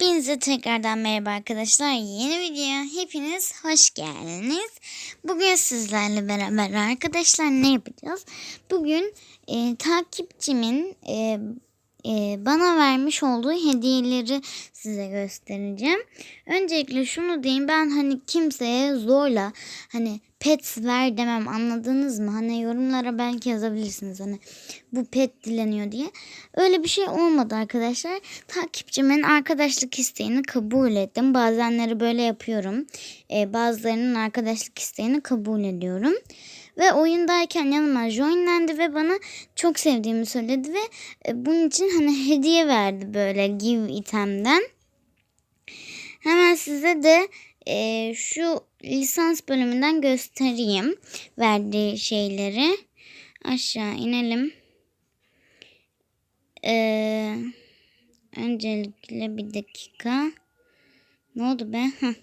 Hepinize tekrardan merhaba arkadaşlar. Yeni videoya hepiniz hoş geldiniz. Bugün sizlerle beraber arkadaşlar ne yapacağız? Bugün e, takipçimin e, e, bana vermiş olduğu hediyeleri size göstereceğim. Öncelikle şunu diyeyim ben hani kimseye zorla hani pet ver demem anladınız mı? Hani yorumlara belki yazabilirsiniz hani bu pet dileniyor diye. Öyle bir şey olmadı arkadaşlar. Takipçimin arkadaşlık isteğini kabul ettim. Bazenleri böyle yapıyorum. Ee, bazılarının arkadaşlık isteğini kabul ediyorum. Ve oyundayken yanıma joinlendi ve bana çok sevdiğimi söyledi ve e, bunun için hani hediye verdi böyle give item'den. Hemen size de e, şu lisans bölümünden göstereyim verdiği şeyleri. Aşağı inelim. Ee, öncelikle bir dakika. Ne oldu be? Heh.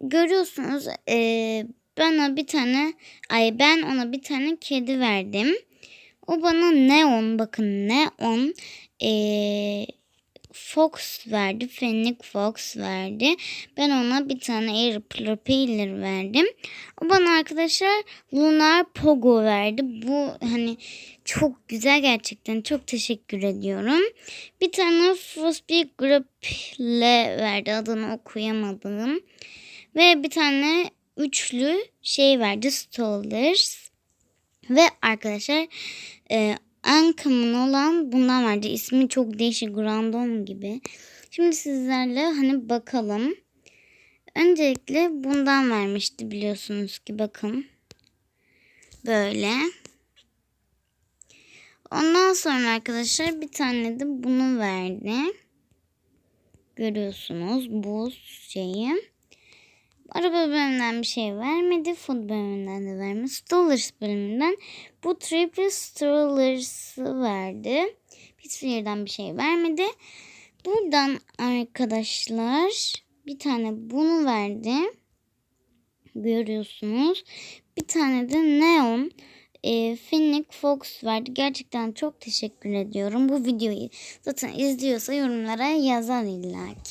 Görüyorsunuz e, bana bir tane ay ben ona bir tane kedi verdim. O bana neon bakın neon e, Fox verdi. Fennec Fox verdi. Ben ona bir tane Air Propeller verdim. O bana arkadaşlar Lunar Pogo verdi. Bu hani çok güzel gerçekten. Çok teşekkür ediyorum. Bir tane Frisbee Grapple verdi. Adını okuyamadım. Ve bir tane üçlü şey verdi. Stallers. Ve arkadaşlar e, Uncommon olan bundan verdi. İsmi çok değişik. Random gibi. Şimdi sizlerle hani bakalım. Öncelikle bundan vermişti biliyorsunuz ki bakın. Böyle. Ondan sonra arkadaşlar bir tane de bunu verdi. Görüyorsunuz bu şeyi. Araba bölümünden bir şey vermedi. Food bölümünden de vermedi. Strollers bölümünden bu Triple Strollers'ı verdi. Yerden bir şey vermedi. Buradan arkadaşlar bir tane bunu verdi. Görüyorsunuz. Bir tane de Neon e, Finnick Fox verdi. Gerçekten çok teşekkür ediyorum. Bu videoyu zaten izliyorsa yorumlara yazar illaki.